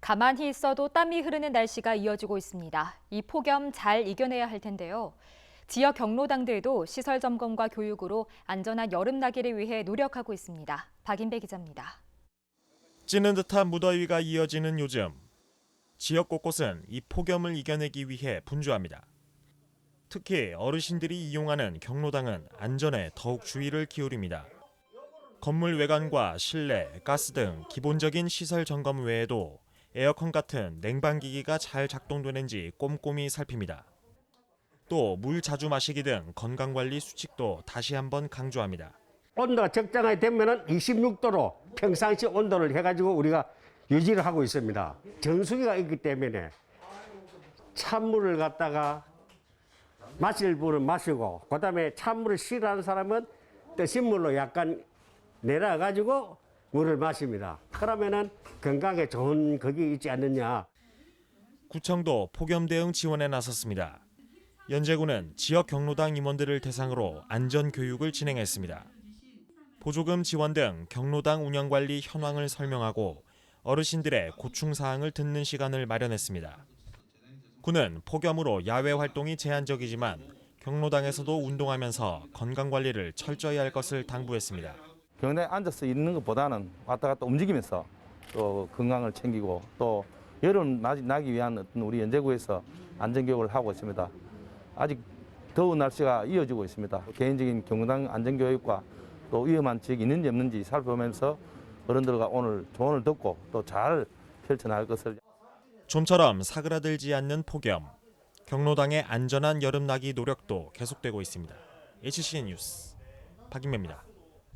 가만히 있어도 땀이 흐르는 날씨가 이어지고 있습니다. 이 폭염 잘 이겨내야 할 텐데요. 지역 경로당들도 시설 점검과 교육으로 안전한 여름 나기를 위해 노력하고 있습니다. 박인배 기자입니다. 찌는 듯한 무더위가 이어지는 요즘 지역 곳곳은 이 폭염을 이겨내기 위해 분주합니다. 특히 어르신들이 이용하는 경로당은 안전에 더욱 주의를 기울입니다. 건물 외관과 실내, 가스 등 기본적인 시설 점검 외에도 에어컨 같은 냉방기기가 잘 작동되는지 꼼꼼히 살핍니다. 또 물 자주 마시기 등 건강관리 수칙도 다시 한번 강조합니다. 온도가 적당하게 되면은 26도로 평상시 온도를 해가지고 우리가 유지를 하고 있습니다. 정수기가 있기 때문에 찬물을 갖다가 마실 분은 마시고 그다음에 찬물을 싫어하는 사람은 뜨신 물로 약간 내려가지고 물을 마십니다. 그러면은 건강에 좋은 그게 있지 않느냐. 구청도 폭염 대응 지원에 나섰습니다. 연제구는 지역 경로당 임원들을 대상으로 안전 교육을 진행했습니다. 보조금 지원 등 경로당 운영 관리 현황을 설명하고 어르신들의 고충 사항을 듣는 시간을 마련했습니다. 구는 폭염으로 야외 활동이 제한적이지만 경로당에서도 운동하면서 건강 관리를 철저히 할 것을 당부했습니다. 경로당에 앉아서 있는 것보다는 왔다 갔다 움직이면서 또 건강을 챙기고 또 여름 나기, 위한 어떤 우리 연제구에서 안전교육을 하고 있습니다. 아직 더운 날씨가 이어지고 있습니다. 개인적인 경로당 안전교육과 또 위험한 지역이 있는지 없는지 살펴보면서 어른들과 오늘 조언을 듣고 또 잘 펼쳐나갈 것을 좀처럼 사그라들지 않는 폭염. 경로당의 안전한 여름 나기 노력도 계속되고 있습니다. HCN 뉴스 박인매입니다.